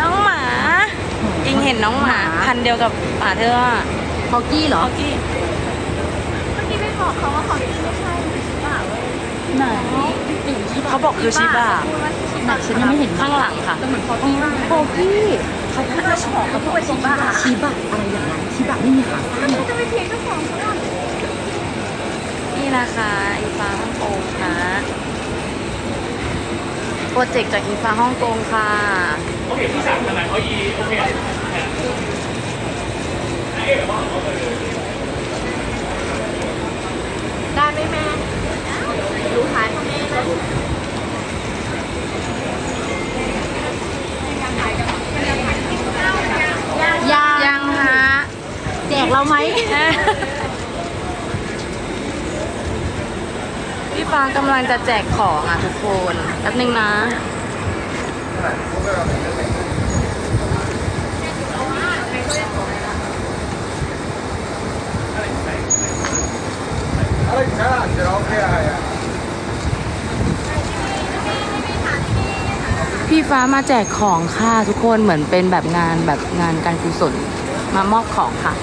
น้องหมาอิงเห็นน้องหมาพันธุ์เดียวกับหมาเธออะคอกี้เหรอเมื่อกี้เมื่อกี้ไม่บอกเขาว่าเขาที่ไม่ใช่หรือเปล่าเว้ยไหนเขาบอกคือชิบะพูดว่าชิไหนบะฉันยังไม่เห็นข้างหลังค่ะแต่เหมือนเขาที่มากคอกี้เขาพูดว่าชอบเขาพูดว่าชิบะชีบะอะไรอย่างนั้นชีบะไม่มีขาสั้นเขาจะไปเพียงเจ้าของเขาก่อนนี่นะคะอิงฟ้าฮ่องกงค่ะ โปรเจกต์จากอิงฟ้าฮ่องกงค่ะได้ไหมแม่ดูท้ายพ่อแม่นะยายังฮะแจกเราไหม ฟ้ากำลังจะแจกของอะทุกคนแป๊บนึงนะพี่ฟ้ามาแจกของค่ะทุกคนเหมือนเป็นแบบงานแบบงานการกุศลมามอบของค่ะ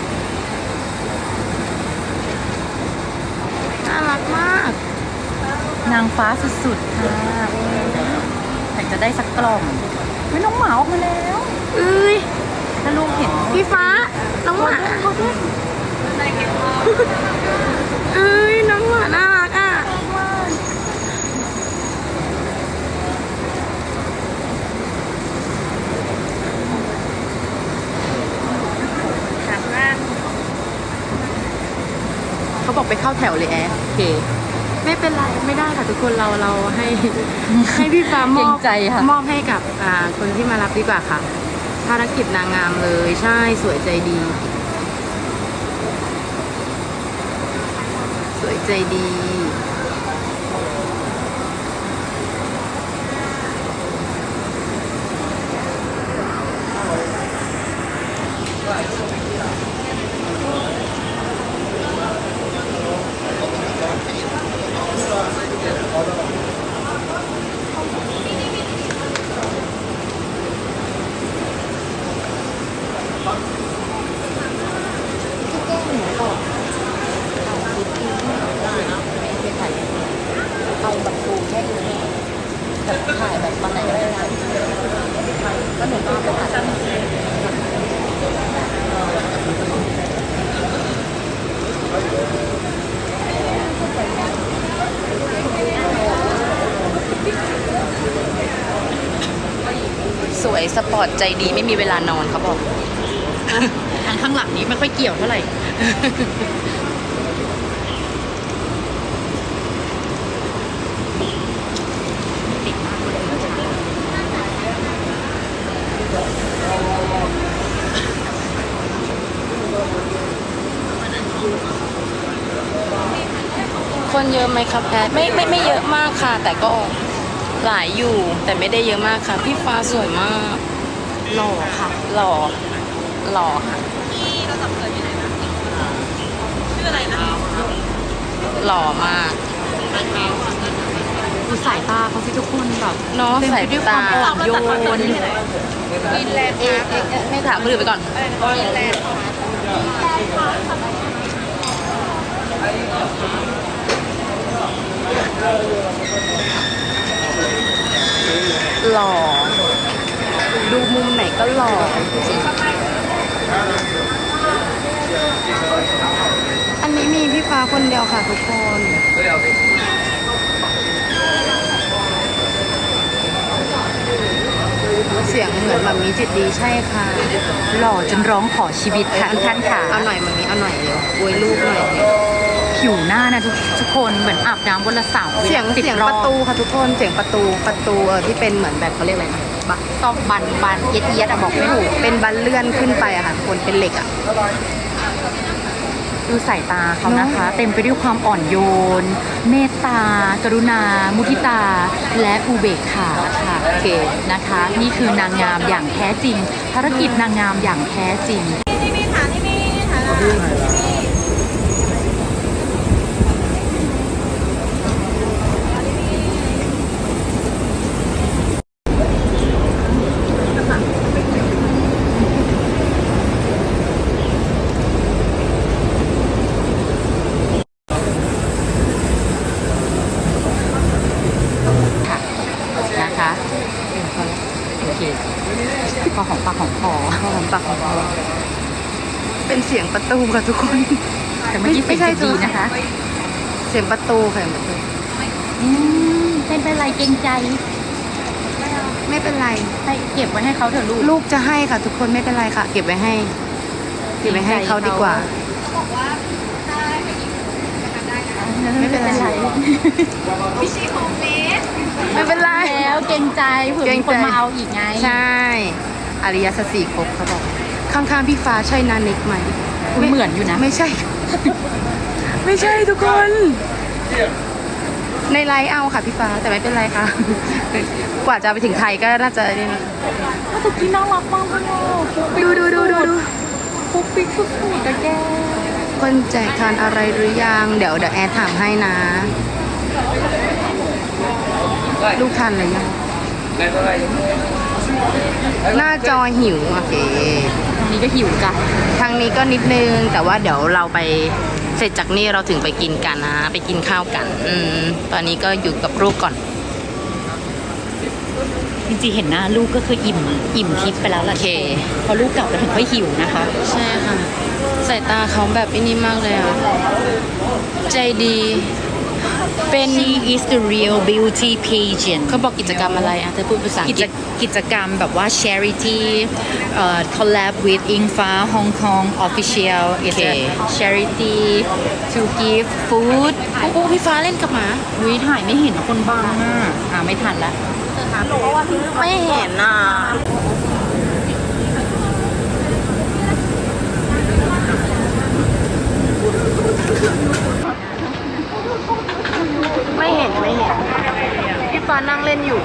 น่ารักมาก นางฟ้าสุดๆค่ะอยากจะได้สักกล่องไม่น้องหมาออกมาแล้วเอ้ยถ้าลูกเห็นพี่ฟ้า น้องหมาเอ้ยน้องหมาน่ารักอะเขาบอกไปเข้าแถวเลยแอร์โอเคไม่ เป็นไรไม่ได้ค่ะทุกคนเราเราให้ให้พี่ฟ้ามเกรองบใจค่ะ มอบให้กับอ่าคนที่มารับดีกว่าค่ะ ภารกิจนางงามเลยใช่สวยใจดี สวยใจดี เอาแบบซูมแค่นี้ แบบถ่ายแบบตอนไหนก็ได้นะก็หนูก็ไปถ่ายสวยสปอร์ตใจดีไม่มีเวลานอนเขาบอก ทางข้างหลังนี้ไม่ค่อยเกี่ยวเท่าไหร่ ติดมากเลย คนเย อะไหมครับแพทไม่ไม่ไม่เยอะมากค่ะ แต่ก็หลายอยู่แต่ไม่ได้เยอะมากค่ะ พี่ฟ้าสวยมาก หล่อค่ะ หล่อหล่อค่ะหล่อมากดูสายตาเขาสิทุกคนแบบเนาะเต็มสาไปยด้วยควาตามอ่อนโยนกินแลนด์เอ๊ะเอ๊ะเอ๊ะไม่ถามคนอื่นไปก่อนกินแลนด์ หล่อ ดูมุมไหนก็หล่อ อันนี้มีพี่ฟ้าคนเดียวค่ะทุกคนเสียงเหมือนแบบมีจิตดีใช่ค่ะ หล่อจนร้องขอชีวิตค่ะทุกท่านค่ะ เอาหน่อยมันนี้เอาหน่อยเร็วอวยลูกหน่อย ผิวหน้านะทุกทุกคนเหมือนอาบน้ำวันละสามเสียงสิบเสียงรปอบระตูค่ะทุกคนเสียงประตูประตูเออที่เป็นเหมือนแบบเขาเรียกอะไรนะบัต้องบันบันเอียดเอียดอะบอกไม่ถูกเป็นบันเลื่อนขึ้นไปอะค่ะทุกคนเป็นเหล็กอะ ดูสายตาเขานะคะ เต็มไปด้วยความอ่อนโยน เมตตา กรุณา มุทิตา และอุเบกขาค่ะโอเคนะคะ นี่คือนางงามอย่างแท้จริง ภารกิจนางงามอย่างแท้จริงนี่นี่ฐานที่นี่ฐาน นะคะโอเคพอของปากของคอ หอมปากหอมคอเป็นเสียงประตูค่ะทุกคน แต่เมื่อกี้เสียงไม่ใช่ดีนะคะ เสียงประตูค่ะเสียงประตูอืมเป็นเป็นไรเกรงใจ ไม่เป็นไรให้เก็บไว้ให้เขาเถอะลูก ลูกจะให้ค่ะ ทุกคนไม่เป็นไรค่ะ เก็บไว้ให้ เก็บไว้ให้เขาดีกว่าไม่เป็นไรพิชิโฮมเมดไม่เป็นไรแล้วเกรงใจเผื่อเกรมีงคนใจมาเอาอีกไง ใช่อริยสัจสี่ครบเขาบอกข้างๆพี่ฟ้าใช่นาเน็กไหม คุณเหมือนอยู่นะ ไม่ใช่ ไม่ใช่ทุกคน ในไลน์เอาค่ะพี่ฟ้าแต่ไม่เป็นไรค่ะ กว่าจะไปถึงไทยก็น่าจะนี่นะตุกกี้น่ารักมากเลยอะดูดูดูดูดูปุ๊กปิ๊กสุดๆอะแกคนแจกทานอะไรหรือยัง เดี๋ยวเดี๋ยวแอดถามให้นะ ลูกทานอะไรยังหน้าจอหิวโอเคตรง นี้ก็หิวจ้ะทางนี้ก็นิดนึง แต่ว่าเดี๋ยวเราไปเสร็จจากนี่เราถึงไปกินกันนะ ไปกินข้าวกัน อืมตอนนี้ก็อยู่กับลูกก่อน จริงๆเห็นหน้าลูกก็คืออิ่มอิ่มทิพย์ไปแล้วล่ะโอเค พอลูกกลับมาถึงค่อยหิวนะคะ ใช่ค่ะ สายตาเขาแบบไอ้นี่มากเลยอะ ใจดี เป็น She is the real beauty pageant เขาบอกกิจกรรมอะไรอะเธอพูดภาษาอักิงจกฤษ กิจกรรมแบบว่า charity เอ่อ collab with อิงฟ้า Hong Kong official is a charity to give food โอ้โหพี่ฟ้าเล่นกับหมา วิถ่ายไม่เห็นคนบังอะอ่าไม่ทันละ ไม่เห็นอะ ไม่เห็นไม่เห็นพี่ฟ้านั่งเล่นอยู่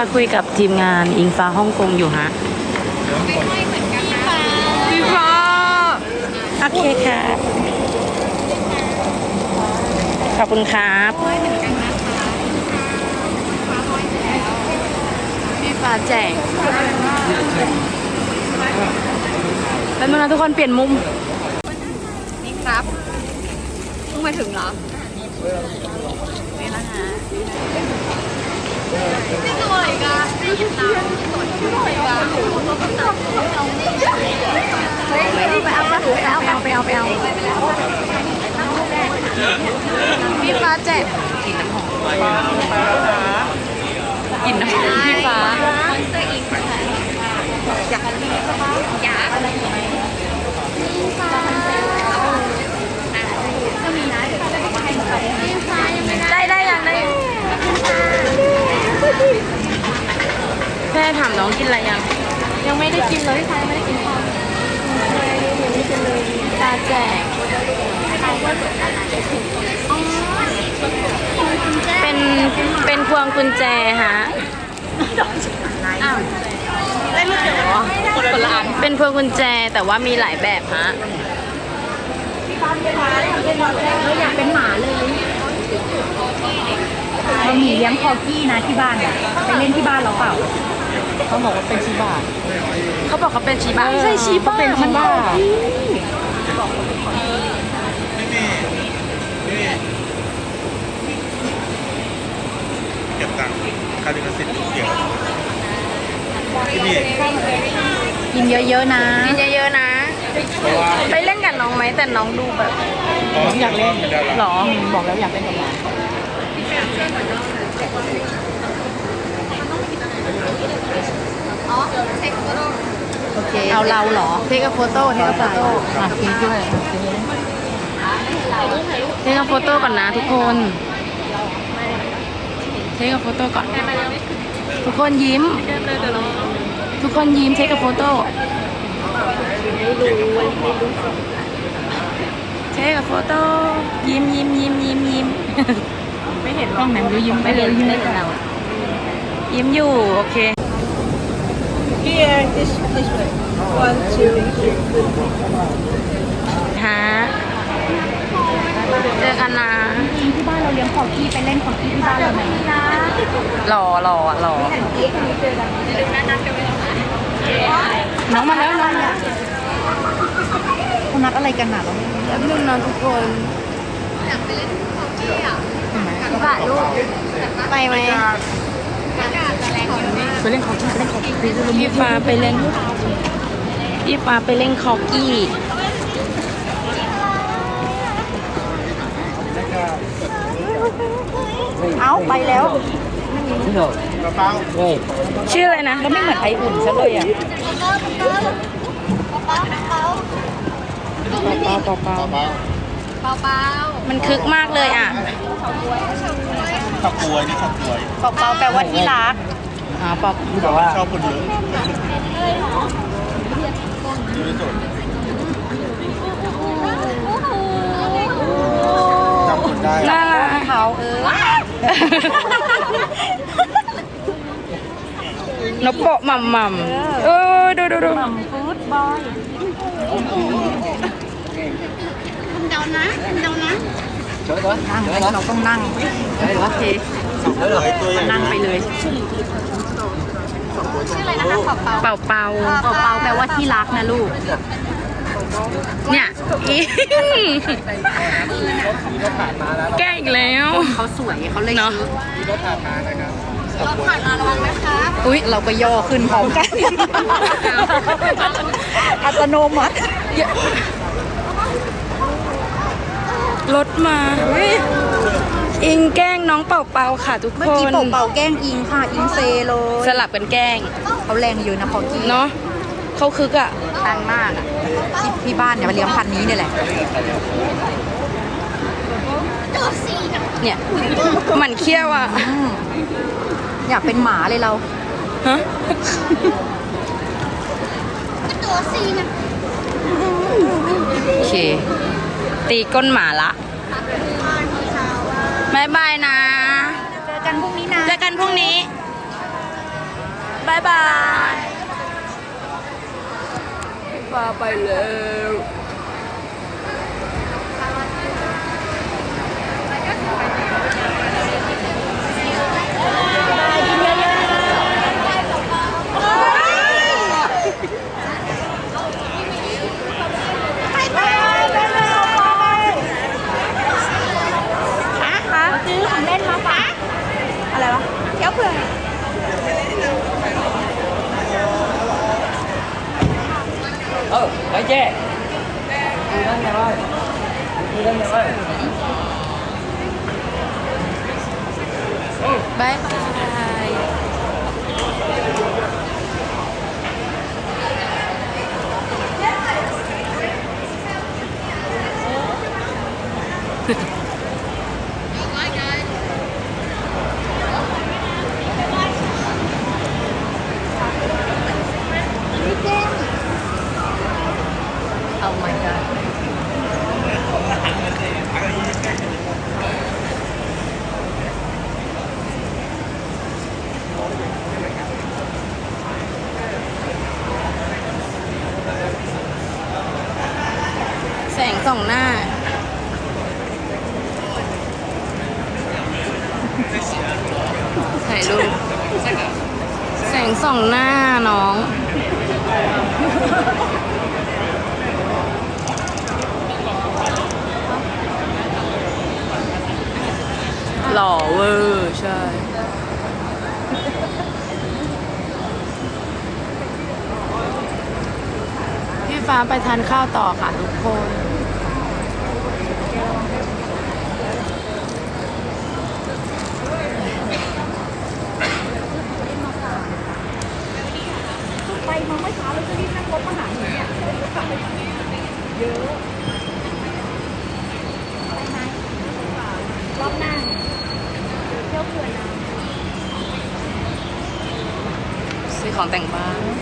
ฟ้าคุยกับทีมงานอิงฟ้าฮ่องกงอยู่ฮะพี่ฟ้าโอเคครับขอบคุณครับพี่ฟ้าแจกแล้วนะทุกคนเปลี่ยนมุม นี่ครับเพิ่งมาถึงเหรอนี่นะคะ พี่ฟ้าแจกกลิ่นน้ำหอมกลิ่นน้ำหอมพี่ฟ้าเสื้ออิงค่ะอยากมีอยากอะไรไหมนี่ค่ะก็มีนะ แม่ถามน้องกินอะไรยัง ยังไม่ได้กินเลยค่ะยังไม่ได้กินข้าวยังไม่กินเลยตาแจกเป็นเป็นพวงกุญแจฮะได้ลูกเดียวเหรอคนละอันเป็นพวงกุญแจแต่ว่ามีหลายแบบฮะอยากเป็นหมาเลย เรามีเลี้ยงคอกี้นะที่บ้านอะไปเล่นที่บ้านเราเปล่า เขาบอกว่าเป็นชีบะเขาบอกเขาเป็นชีบ้าไม่ใช่ชีบ้าเป็นชิบ้าเก็บตังค์ค่าลิขสิทธิ์เกี่ยวที่นี่กินเยอะๆนะกินเยอะๆนะไปเล่นกับน้องไหมแต่น้องดูแบบ ผมอยากเล่น หรอ บอกแล้วอยากเล่นกับหลาน โอเค เอาเราเหรอเทคกับโฟโต้เทคกับโฟโต้อะเค้กด้วยโอเคเทคกับโฟโต้ก่อนนะทุกคนเทคกับโฟโต้ก่อน ทุกคนยิ้ม ทุกคนยิ้มเทคกับโฟโต้เทคกับโฟโต้ยิ้มยิ้มยิ้มยิ้มยิ้ม ไม่เห็นกล้องไหนรู้ยิ้มไปเลยยิ้มไม่เป็นเรายิ้มอยู่โอเค Here, this, this way. One, two, three. ฮะเจอกันนะจริงที่บ้านเราเลี้ยงคอกี้ไปเล่นคอกี้ที่บ้านเราไหมหล่อหล่อหล่อน้องมาแล้วน้องมาเขานัดอะไรกันหนาเราแป๊บนึงนะทุกคน บาทลูกไปไหมไปเล่นคอกี้ไปเล่นคอกี้พี่ฟ้าไปเล่นพี่ฟ้าไปเล่นคอกกี้เอาไปแล้วกระเป๋าชื่ออะไรนะแล้วไม่เหมือนไออุ่นซะเลยอะเปาเปาเปากระเป๋า เบามันคึกมากเลยอะขับป่วยนี่ขับป่วยเปาเปาแปลว่าที่รักอ๋อเปาชอบคนเยอะดูที่สุดจำคนได้น่ารักเขาเออนกโปะหม่ำหม่ำเออดูดูดูฟูดบอย เดานะเดานะนั่งไหมเราต้องนั่งโอเคแล้วเหรอไอ้ตัวใหญ่นั่งไปเลยชื่ออะไรนะคะเป่าเป่าเป่าเป่าเปาเปาแปลว่าที่รักนะลูก เนี่ยอีแกล้งอีกแล้วเขาสวยเขาเลยเนาะรถผ่านมานะครับรถผ่านมาระวังนะคะอุ้ยเราก็ย่อขึ้นพร้อมกันอัตโนมัติ รถมา อิงแกล้งน้องเป่าเป่าค่ะทุกเมื่อคกี้นเป่าเป่าแกล้งอิงค่ะ อิงเซเลย สลับกันแกล้ง เขาแรงเยอะนะพอกี้เนาะเขาคึกอะแรงมากอะที่ที่บ้านเนี่ยมาเลี้ยงพันธุ์นี้เนี่ยแหละตัวสีนะเนี่ยหมันเขี้ยวอะอืมอยากเป็นหมาเลยเรา ฮะตัวสีนะโอเค ตีก้นหมาละบายบายนะ เจอกันพรุ่งนี้นะเจอกันพรุ่งนี้บายบายฟ้าไปแล้ วบายบายแสงส่องหน้า ถ่ายรูปแสงส่องหน้าน้อง หล่อเวอร์ ใช่ ฟ้าไปทานข้าวต่อค่ะทุกคนไปมาเมื่อเช้าแล้วจะรีบนั่งรถมาหาหนูเนี่ยเยอะไปไหมรอบหน้าเที่ยวเขื่อนน้ซื้อของแต่งบ้าน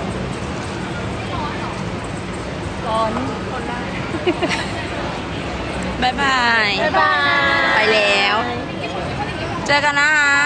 ร้อนคนได้บายบาย บ๊ายบาย ไปแล้ว เจอกันนะครับ